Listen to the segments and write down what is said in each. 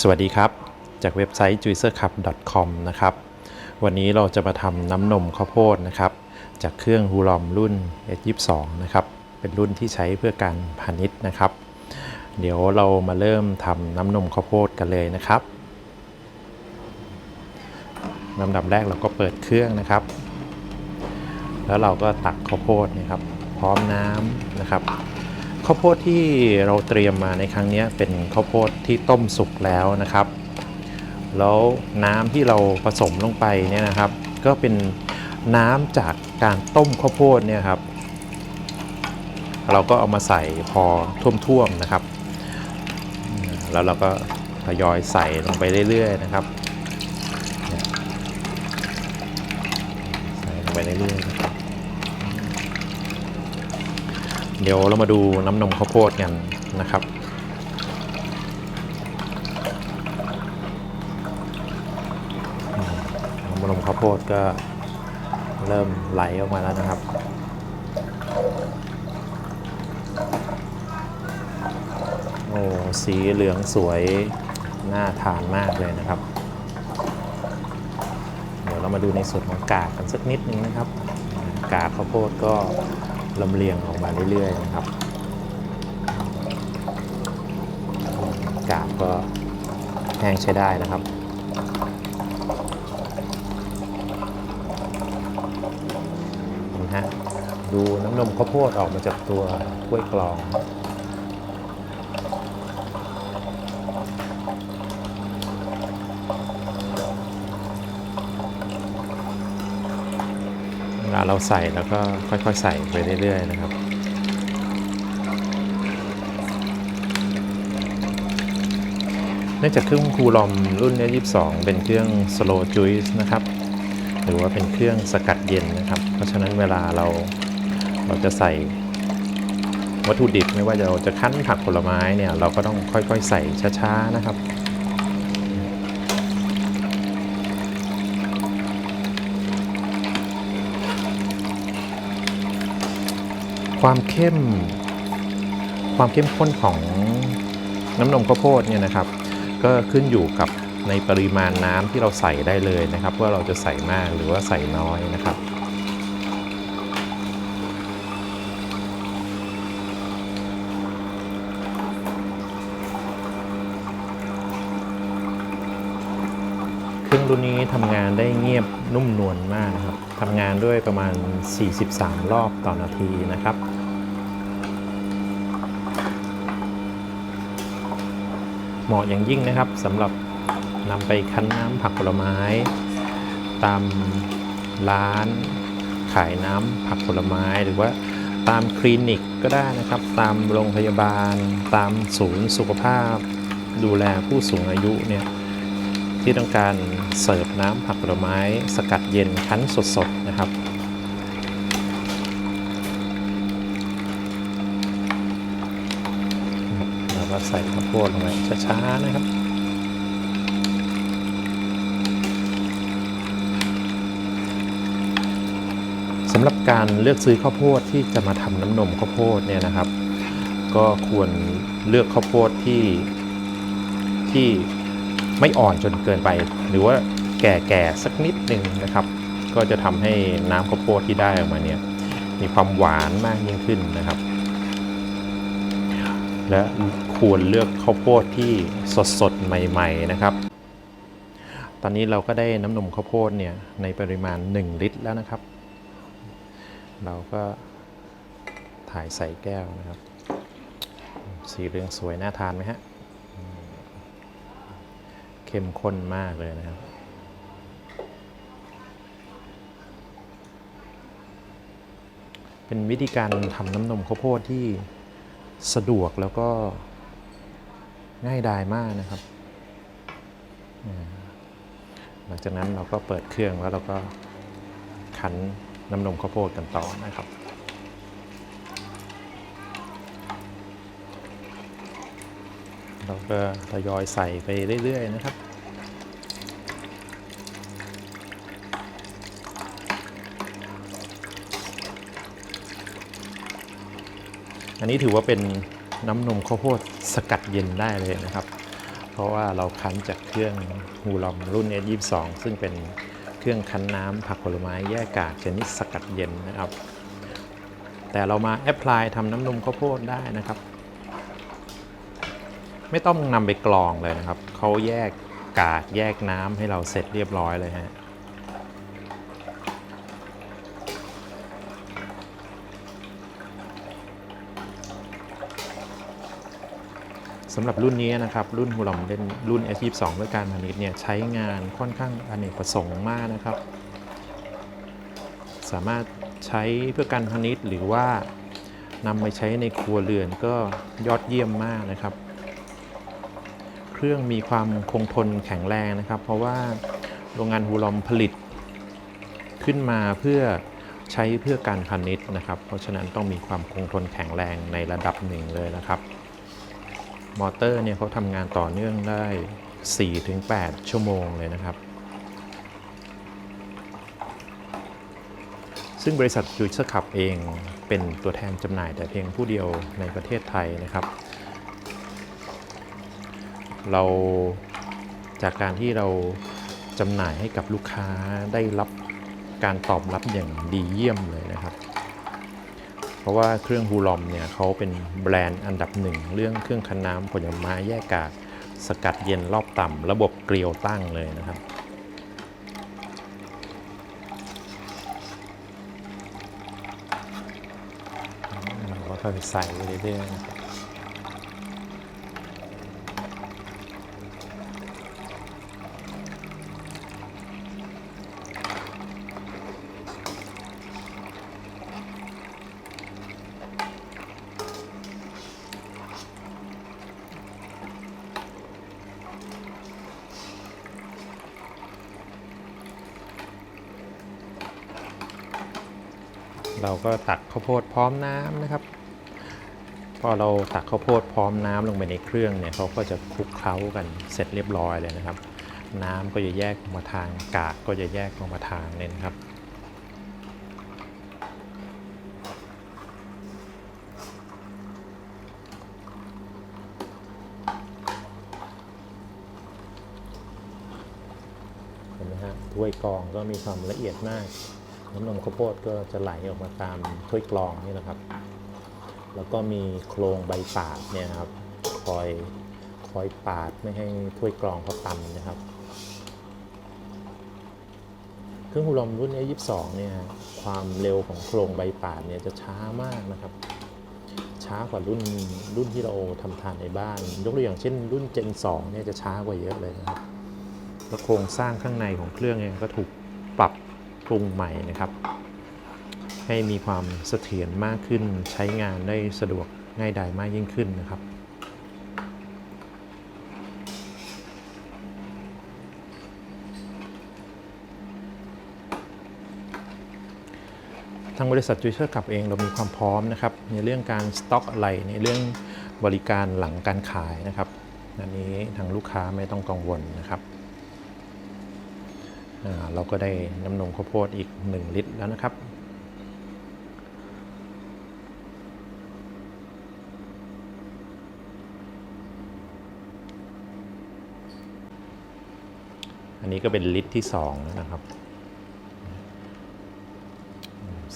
สวัสดีครับ จากเว็บไซต์ juicercup.com นะครับ วันนี้เราจะมาทำน้ำนมข้าวโพดนะครับ จากเครื่องฮูลอมรุ่น S22 นะครับ เป็นรุ่นที่ใช้เพื่อการพาณิชย์นะครับ เดี๋ยวเรามาเริ่มทำน้ำนมข้าวโพดกันเลยนะครับลำดับแรกเราก็เปิดเครื่องนะครับ แล้วเราก็ตักข้าวโพดนะครับ พร้อมน้ำนะครับ ข้าวโพดที่เราเตรียมมาในครั้งนี้เป็นข้าวโพดที่ต้มสุกแล้วนะครับ แล้วน้ำที่เราผสมลงไปเนี่ยนะครับ ก็เป็นน้ำจากการต้มข้าวโพดเนี่ยครับ เราก็เอามาใส่พอท่วมๆนะครับ แล้วเราก็ทยอยใส่ลงไปเรื่อยๆนะครับใส่ลงไปเรื่อยๆนะครับ เดี๋ยวเรามาดูน้ำนมข้าวโพดกันนะครับ น้ำนมข้าวโพดก็เริ่มไหลออกมาแล้วนะครับโอ้สีเหลืองสวยน่าทานมากเลยนะครับ เดี๋ยวเรามาดูในส่วนของกากกันสักนิดนึงนะครับ กากข้าวโพดก็ ลำเลียงออกมาเรื่อยๆนะครับกาบก็แห้งใช้ได้นะครับนะฮะดูน้ำนมข้าวโพดออกมาจากตัวกล้วยกลอง ลาเราใส่แล้วก็ค่อยๆใส่ไปเรื่อยๆนะครับเนื่องจากเครื่องคูลอมรุ่นนี้22 เป็นเครื่อง slow juice นะครับ หรือว่าเป็นเครื่องสกัดเย็นนะครับ เพราะฉะนั้นเวลาเราเราจะใส่วัตถุดิบไม่ว่าจะเราจะคั้นผักผลไม้เนี่ยเราก็ต้องค่อยๆ ใส่ช้าๆนะครับ ความเข้ม ความเข้มข้นของน้ำนมข้าวโพดเนี่ยนะครับ ก็ขึ้นอยู่กับในปริมาณน้ำที่เราใส่ได้เลยนะครับ ว่าเราจะใส่มากหรือว่าใส่น้อยนะครับเครื่องรุ่นนี้ทำงานได้เงียบนุ่มนวลมากครับ ทำงานด้วยประมาณ 43 รอบต่อนาทีนะครับเหมาะอย่างยิ่งนะครับสำหรับนำไปคั้นน้ำผักผลไม้ ตามร้านขายน้ำผักผลไม้หรือว่าตามคลินิกก็ได้นะครับ ตามโรงพยาบาล ตามศูนย์สุขภาพ ดูแลผู้สูงอายุเนี่ย ที่ต้องการเสิร์ฟน้ำผักผลไม้สกัดเย็นคั้นสดๆนะครับแล้วก็ใส่ข้าวโพดลงไปช้าๆนะครับสำหรับการเลือกซื้อข้าวโพดที่จะมาทำน้ำนมข้าวโพดเนี่ยนะครับ ก็ควรเลือกข้าวโพดที่ที่ ไม่อ่อนจนเกินไป หรือว่าแก่ๆสักนิดหนึ่งนะครับ ก็จะทำให้น้ำข้าวโพดที่ได้ออกมาเนี่ยมีความหวานมากยิ่งขึ้นนะครับ และควรเลือกข้าวโพดที่สดๆ ใหม่ ๆ นะครับ ตอนนี้เราก็ได้น้ำนมข้าวโพดเนี่ยในปริมาณ 1 ลิตรแล้วนะครับ เราก็ถ่ายใส่แก้วนะครับ สีเหลืองสวยน่าทานไหมฮะ เข้มข้นมากเลยนะครับ เป็นวิธีการทำน้ำนมข้าวโพดที่สะดวกแล้วก็ง่ายดายมากนะครับ หลังจากนั้นเราก็เปิดเครื่องแล้วเราก็คั้นน้ำนมข้าวโพดกันต่อนะครับเราก็ทยอยใส่ไปเรื่อย ๆ นะครับ อันนี้ถือว่าเป็นน้ำนมข้าวโพดสกัดเย็นได้เลยนะครับ เพราะว่าเราคั้นจากเครื่องฮูลอมรุ่น S22 ซึ่งเป็นเครื่องคั้นน้ำผักผลไม้แยกกากชนิดสกัดเย็นนะครับ แต่เรามาแอพพลายทำน้ำนมข้าวโพดได้นะครับ ไม่ต้องนำไปกรองเลยนะครับเขาแยกกากแยกน้ำให้เราเสร็จเรียบร้อยเลยฮะ สำหรับรุ่นนี้นะครับรุ่นฮูลอมเล่นรุ่น S22 ด้วยการพาณิชย์เนี่ยใช้งานค่อนข้างอเนกประสงค์มากนะครับ สามารถใช้เพื่อการพาณิชย์หรือว่านำไปใช้ในครัวเรือนก็ยอดเยี่ยมมากนะครับ เครื่องมีความคงทนแข็งแรงนะครับ เพราะว่าโรงงานฮูลอมผลิต ขึ้นมาเพื่อใช้เพื่อการพาณิชย์นะครับ เพราะฉะนั้นต้องมีความคงทนแข็งแรงในระดับหนึ่งเลยนะครับ มอเตอร์เนี่ยเขาทำงานต่อเนื่องได้ 4-8 ชั่วโมงเลยนะครับ ซึ่งบริษัทจูเซอร์ขับเองเป็นตัวแทนจำหน่ายแต่เพียงผู้เดียวในประเทศไทยนะครับ เราจากการที่เราจำหน่ายให้กับลูกค้าได้รับการตอบรับอย่างดีเยี่ยมเลยนะครับ เพราะว่าเครื่องฮูลอมเนี่ยเขาเป็นแบรนด์อันดับหนึ่งเรื่องเครื่องคั้นน้ำผลไม้แยกกาก สกัดเย็นรอบต่ำระบบเกลียวตั้งเลยนะครับเราก็ค่อยใส่ไปเรื่อยๆนะครับ เราก็ตักข้าวโพดพร้อมน้ำนะครับ พอเราตักข้าวโพดพร้อมน้ำลงไปในเครื่องเนี่ยเขาก็จะคลุกเคล้ากันเสร็จเรียบร้อยเลยนะครับ น้ำก็จะแยกออกมาทางกากก็จะแยกออกมาทางเลยนะครับเห็นไหมฮะถ้วยกองก็มีความละเอียดมาก น้ำนมข้าวโพดก็จะไหลออกมาตามถ้วยกรองนี่นะครับ แล้วก็มีโครงใบปาดเนี่ยนะครับคอยคอยปาดไม่ให้ถ้วยกรองเขาตันนะครับ เครื่องหูลมรุ่น A22 เนี่ยความเร็วของโครงใบปาดเนี่ยจะช้ามากนะครับ ช้ากว่ารุ่นรุ่นที่เราทำทานในบ้าน ยกตัวอย่างเช่น รุ่น Gen 2เนี่ยจะช้ากว่าเยอะเลยนะครับแล้วโครงสร้างข้างในของเครื่องเองก็ถูก ปรุงใหม่นะครับ ให้มีความเสถียรมากขึ้นใช้งานได้สะดวกง่ายดายมากยิ่งขึ้นนะครับทางบริษัทจูเชอร์ขับเองเรามีความพร้อมนะครับ ในเรื่องการสต็อกอะไรในเรื่องบริการหลังการขายนะครับอันนี้ทางลูกค้าไม่ต้องกังวลนะครับ เราก็ได้น้ำนมข้าวโพดอีก 1 ลิตรแล้วนะครับ อันนี้ก็เป็นลิตรที่2แล้วนะครับ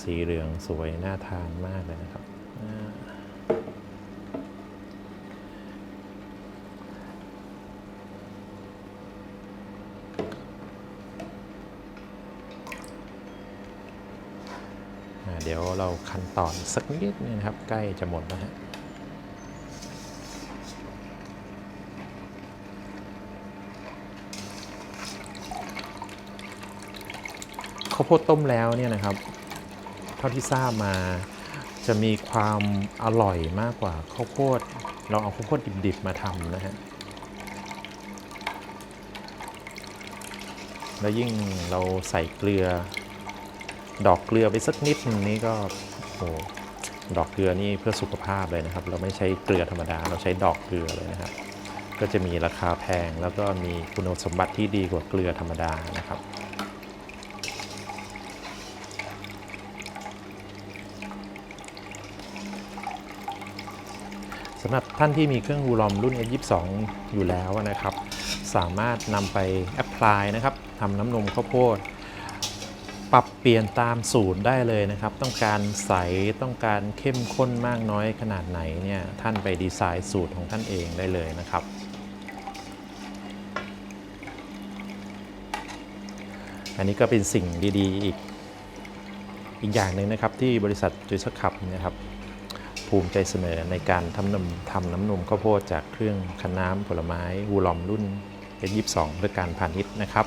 สีเหลืองสวยน่าทานมากเลยนะครับอ่าอ่าเดี๋ยวเราคันตออีกสักนิดนึงนะครับ ใกล้จะหมดแล้วฮะข้าวโพดต้มแล้วเนี่ยนะครับ เท่าที่ทราบมาจะมีความอร่อยมากกว่าข้าวโพดเราเอาข้าวโพดดิบๆมาทำนะฮะแล้วยิ่งเราใส่เกลือ ดอกเกลือไปสักนิดนี่ก็โอ้ดอกเกลือนี่เพื่อสุขภาพเลยนะครับ เราไม่ใช้เกลือธรรมดา เราใช้ดอกเกลือเลยนะครับ ก็จะมีราคาแพงแล้วก็มีคุณสมบัติที่ดีกว่าเกลือธรรมดานะครับสำหรับท่านที่มีเครื่องวูลอมรุ่น S22 อยู่แล้วนะครับ สามารถนำไปแอพพลายนะครับทำน้ำนมข้าวโพด ปรับเปลี่ยนตามสูตรได้เลยนะครับ ต้องการใสต้องการเข้มข้นมากน้อยขนาดไหนเนี่ยท่านไปดีไซน์สูตรของท่านเองได้เลยนะครับ อันนี้ก็เป็นสิ่งดีๆ อีกอีกอย่างหนึ่งนะครับที่บริษัทจุยสคับนะครับภูมิใจเสนอในการทำนมทำน้ำนมข้าวโพดจากเครื่องคั้นน้ำผลไม้วูลอมรุ่น S22 เพื่อการพาณิชย์นะครับ